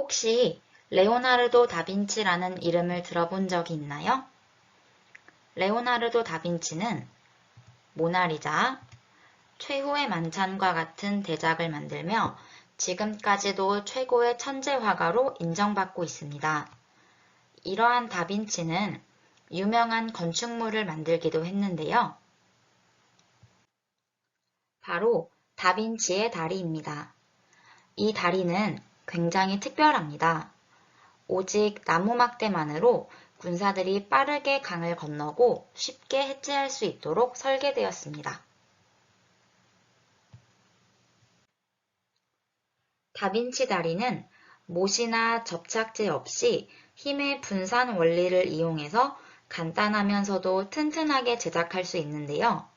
혹시 레오나르도 다빈치라는 이름을 들어본 적이 있나요? 레오나르도 다빈치는 모나리자, 최후의 만찬과 같은 대작을 만들며 지금까지도 최고의 천재 화가로 인정받고 있습니다. 이러한 다빈치는 유명한 건축물을 만들기도 했는데요. 바로 다빈치의 다리입니다. 이 다리는 굉장히 특별합니다. 오직 나무 막대만으로 군사들이 빠르게 강을 건너고 쉽게 해체할 수 있도록 설계되었습니다. 다빈치 다리는 못이나 접착제 없이 힘의 분산 원리를 이용해서 간단하면서도 튼튼하게 제작할 수 있는데요.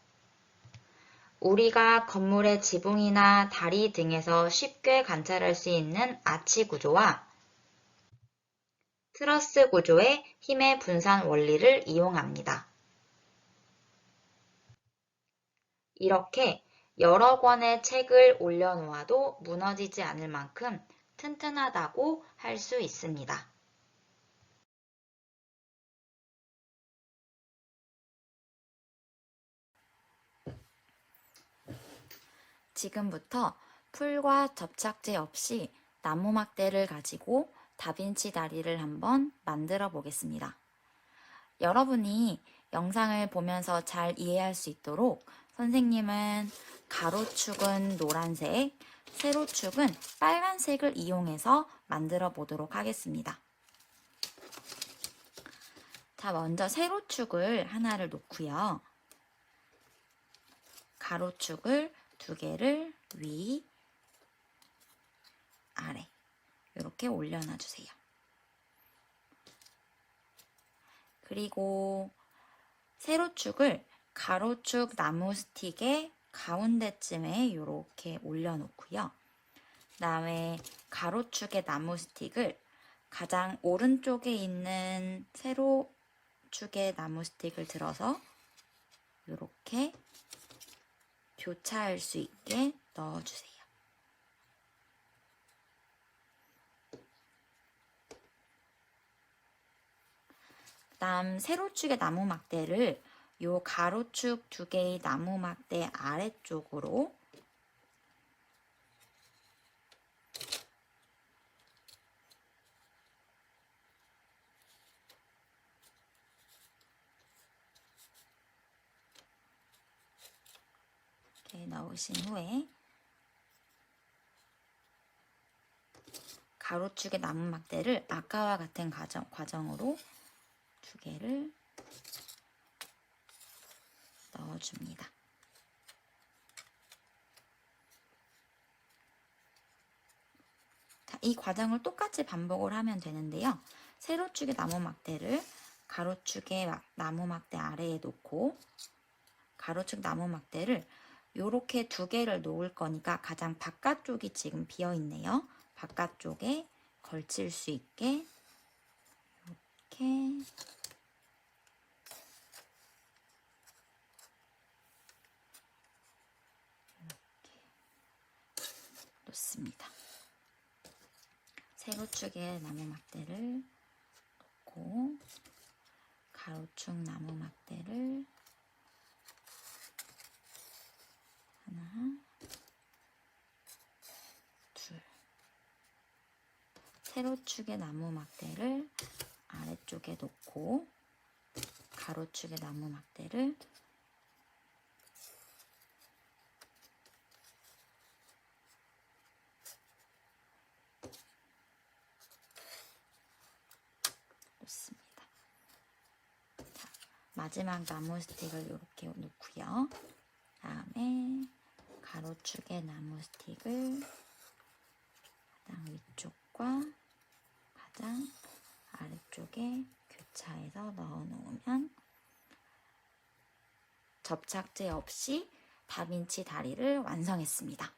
우리가 건물의 지붕이나 다리 등에서 쉽게 관찰할 수 있는 아치 구조와 트러스 구조의 힘의 분산 원리를 이용합니다. 이렇게 여러 권의 책을 올려놓아도 무너지지 않을 만큼 튼튼하다고 할 수 있습니다. 지금부터 풀과 접착제 없이 나무 막대를 가지고 다빈치 다리를 한번 만들어 보겠습니다. 여러분이 영상을 보면서 잘 이해할 수 있도록 선생님은 가로축은 노란색, 세로축은 빨간색을 이용해서 만들어 보도록 하겠습니다. 자, 먼저 세로축을 하나를 놓고요. 가로축을 두 개를 위, 아래 이렇게 올려놔 주세요. 그리고 세로축을 가로축 나무 스틱의 가운데쯤에 이렇게 올려놓고요. 그다음에 가로축의 나무 스틱을 가장 오른쪽에 있는 세로축의 나무 스틱을 들어서 이렇게 교차할 수 있게 넣어주세요. 그다음 세로축의 나무 막대를 요 가로축 두 개의 나무 막대 아래쪽으로 넣으신 후에 가로축의 나무 막대를 아까와 같은 과정, 과정으로 두 개를 넣어줍니다. 자, 이 과정을 똑같이 반복을 하면 되는데요. 세로축의 나무 막대를 가로축의 막- 나무 막대 아래에 놓고 가로축 나무 막대를 이렇게 두 개를 놓을 거니까 가장 바깥쪽이 지금 비어 있네요. 바깥쪽에 걸칠 수 있게 이렇게 놓습니다. 세로축에 나무 막대를 놓고 가로축 나무 막대를 하나, 둘. 세로축의 나무 막대를 아래쪽에 놓고 가로축의 나무 막대를 놓습니다. 자, 마지막 나무 스틱을 이렇게 놓고요. 다음에 가로축의 나무 스틱을 가장 위쪽과 가장 아래쪽에 교차해서 넣어 놓으면 접착제 없이 다빈치 다리를 완성했습니다.